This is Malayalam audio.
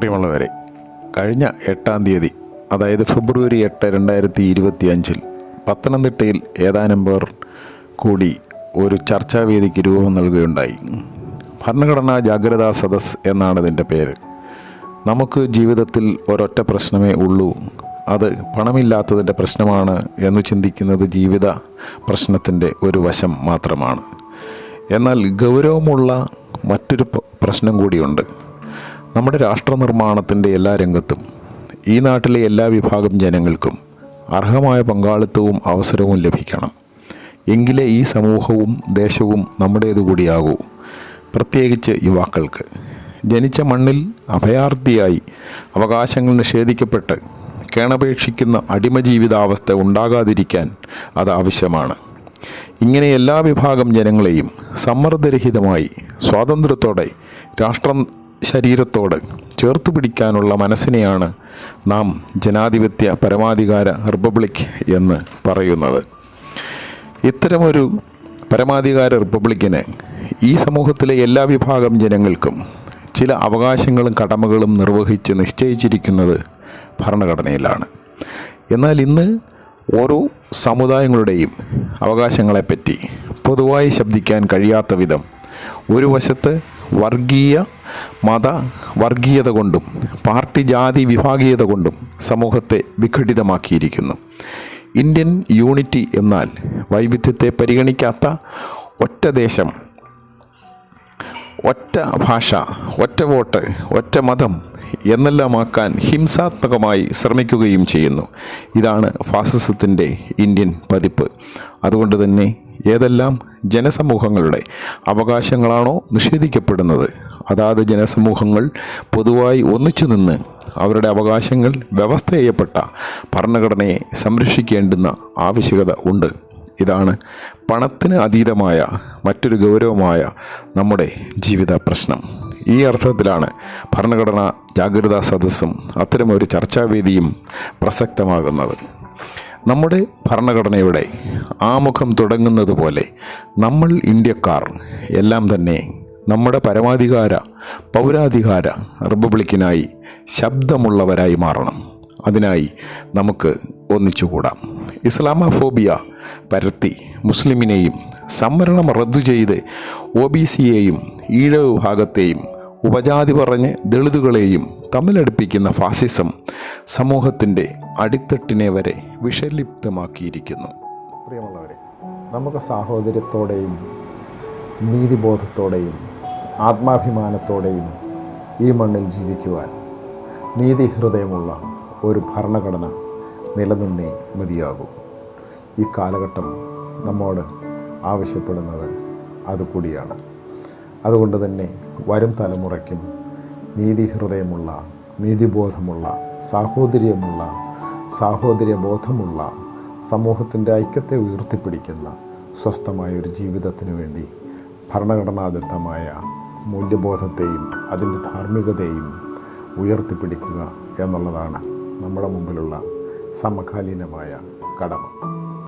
പ്രിയമുള്ളവരെ കഴിഞ്ഞ എട്ടാം തീയതി അതായത് ഫെബ്രുവരി എട്ട് രണ്ടായിരത്തി ഇരുപത്തി അഞ്ചിൽ പത്തനംതിട്ടയിൽ ഏതാനും പേർ കൂടി ഒരു ചർച്ചാവേദിക്ക് രൂപം നൽകുകയുണ്ടായി. ഭരണഘടനാ ജാഗ്രതാ സദസ് എന്നാണ് ഇതിന്റെ പേര്. നമുക്ക് ജീവിതത്തിൽ ഒരൊറ്റ പ്രശ്നമേ ഉള്ളൂ. അത് പണമില്ലാത്തതിന്റെ പ്രശ്നമാണ് എന്ന് ചിന്തിക്കുന്നത് ജീവിത പ്രശ്നത്തിന്റെ ഒരു വശം മാത്രമാണ്. എന്നാൽ ഗൗരവമുള്ള മറ്റൊരു പ്രശ്നം കൂടിയുണ്ട്. നമ്മുടെ രാഷ്ട്ര നിർമ്മാണത്തിന്റെ എല്ലാ രംഗത്തും ഈ നാട്ടിലെ എല്ലാ വിഭാഗം ജനങ്ങൾക്കും അർഹമായ പങ്കാളിത്തവും അവസരവും ലഭിക്കണം. എങ്കിലേ ഈ സമൂഹവും ദേശവും നമ്മുടേതുകൂടിയാകൂ പ്രത്യേകിച്ച് യുവാക്കൾക്ക്. ജനിച്ച മണ്ണിൽ അഭയാർത്ഥിയായി അവകാശങ്ങൾ നിഷേധിക്കപ്പെട്ട് കേണപേക്ഷിക്കുന്ന അടിമ ജീവിതാവസ്ഥ ഉണ്ടാകാതിരിക്കാൻ അത് ആവശ്യമാണ്. ഇങ്ങനെ എല്ലാ വിഭാഗം ജനങ്ങളെയും സമ്മർദ്ദരഹിതമായി സ്വാതന്ത്ര്യത്തോടെ രാഷ്ട്രം ശരീരത്തോട് ചേർത്ത് പിടിക്കാനുള്ള മനസ്സിനെയാണ് നാം ജനാധിപത്യ പരമാധികാര റിപ്പബ്ലിക് എന്ന് പറയുന്നത്. ഇത്തരമൊരു പരമാധികാര റിപ്പബ്ലിക്കിന് ഈ സമൂഹത്തിലെ എല്ലാ വിഭാഗം ജനങ്ങൾക്കും ചില അവകാശങ്ങളും കടമകളും നിർവഹിച്ച് നിശ്ചയിച്ചിരിക്കുന്നത് ഭരണഘടനയിലാണ്. എന്നാൽ ഇന്ന് ഓരോ സമുദായങ്ങളുടെയും അവകാശങ്ങളെപ്പറ്റി പൊതുവായി ശബ്ദിക്കാൻ കഴിയാത്ത വിധം ഒരു വശത്ത് വർഗീയ മത വർഗീയത കൊണ്ടും പാർട്ടി ജാതി വിഭാഗീയത കൊണ്ടും സമൂഹത്തെ വിഘടിതമാക്കിയിരിക്കുന്നു. ഇന്ത്യൻ യൂണിറ്റി എന്നാൽ വൈവിധ്യത്തെ പരിഗണിക്കാത്ത ഒറ്റ ദേശം ഒറ്റ ഭാഷ ഒറ്റ വോട്ട് ഒറ്റ മതം എന്നെല്ലാമാക്കാൻ ഹിംസാത്മകമായി ശ്രമിക്കുകയും ചെയ്യുന്നു. ഇതാണ് ഫാസിസത്തിന്റെ ഇന്ത്യൻ പതിപ്പ്. അതുകൊണ്ട് തന്നെ ഏതെല്ലാം ജനസമൂഹങ്ങളുടെ അവകാശങ്ങളാണോ നിഷേധിക്കപ്പെടുന്നത്? അതാത് ജനസമൂഹങ്ങൾ പൊതുവായി ഒന്നിച്ചു നിന്ന് അവരുടെ അവകാശങ്ങൾ വ്യവസ്ഥ ചെയ്യപ്പെട്ട ഭരണഘടനയെ സംരക്ഷിക്കേണ്ടുന്ന ആവശ്യകത ഉണ്ട്. ഇതാണ് പണത്തിന് അതീതമായ മറ്റൊരു ഗൗരവമായ നമ്മുടെ ജീവിത പ്രശ്നം. ഈ അർത്ഥത്തിലാണ് ഭരണഘടനാ ജാഗ്രതാ സദസ്സും അത്തരമൊരു ചർച്ചാവേദിയും പ്രസക്തമാകുന്നത്. നമ്മുടെ ഭരണഘടനയുടെ ആമുഖം തുടങ്ങുന്നത് പോലെ നമ്മൾ ഇന്ത്യക്കാർ എല്ലാം തന്നെ നമ്മുടെ പരമാധികാര പൗരാധികാര റിപ്പബ്ലിക്കിനായി ശബ്ദമുള്ളവരായി മാറണം. അതിനായി നമുക്ക് ഒന്നിച്ചുകൂടാം. ഇസ്ലാമഫോബിയ പരത്തി മുസ്ലിമിനെയും സംവരണം റദ്ദു ചെയ്ത് ഒ ബി സിയെയും ഈഴ വിഭാഗത്തെയും ഉപജാതി പറഞ്ഞ് ദളിതുകളെയും തമ്മിലടുപ്പിക്കുന്ന ഫാസിസം സമൂഹത്തിന്റെ അടിത്തട്ടിനെ വരെ വിഷലിപ്തമാക്കിയിരിക്കുന്നു. പ്രിയമുള്ളവരെ നമുക്ക് സാഹോദര്യത്തോടെയും നീതിബോധത്തോടെയും ആത്മാഭിമാനത്തോടെയും ഈ മണ്ണിൽ ജീവിക്കുവാൻ നീതിഹൃദയമുള്ള ഒരു ഭരണഘടന നിലനിന്നേ മതിയാകൂ. ഈ കാലഘട്ടം നമ്മോട് ആവശ്യപ്പെടുന്നത് അതുകൂടിയാണ്. അതുകൊണ്ട് തന്നെ വരും തലമുറയ്ക്കും നീതിഹൃദയമുള്ള നീതിബോധമുള്ള സാഹോദര്യമുള്ള സാഹോദര്യബോധമുള്ള സമൂഹത്തിന്റെ ഐക്യത്തെ ഉയർത്തിപ്പിടിക്കുന്ന സ്വസ്ഥമായ ഒരു ജീവിതത്തിനു വേണ്ടി ഭരണഘടനാദത്തമായ മൂല്യബോധത്തെയും അതിന്റെ ധാർമ്മികതയും ഉയർത്തിപ്പിടിക്കുക എന്നുള്ളതാണ് നമ്മുടെ മുമ്പിലുള്ള സമകാലീനമായ കടമ.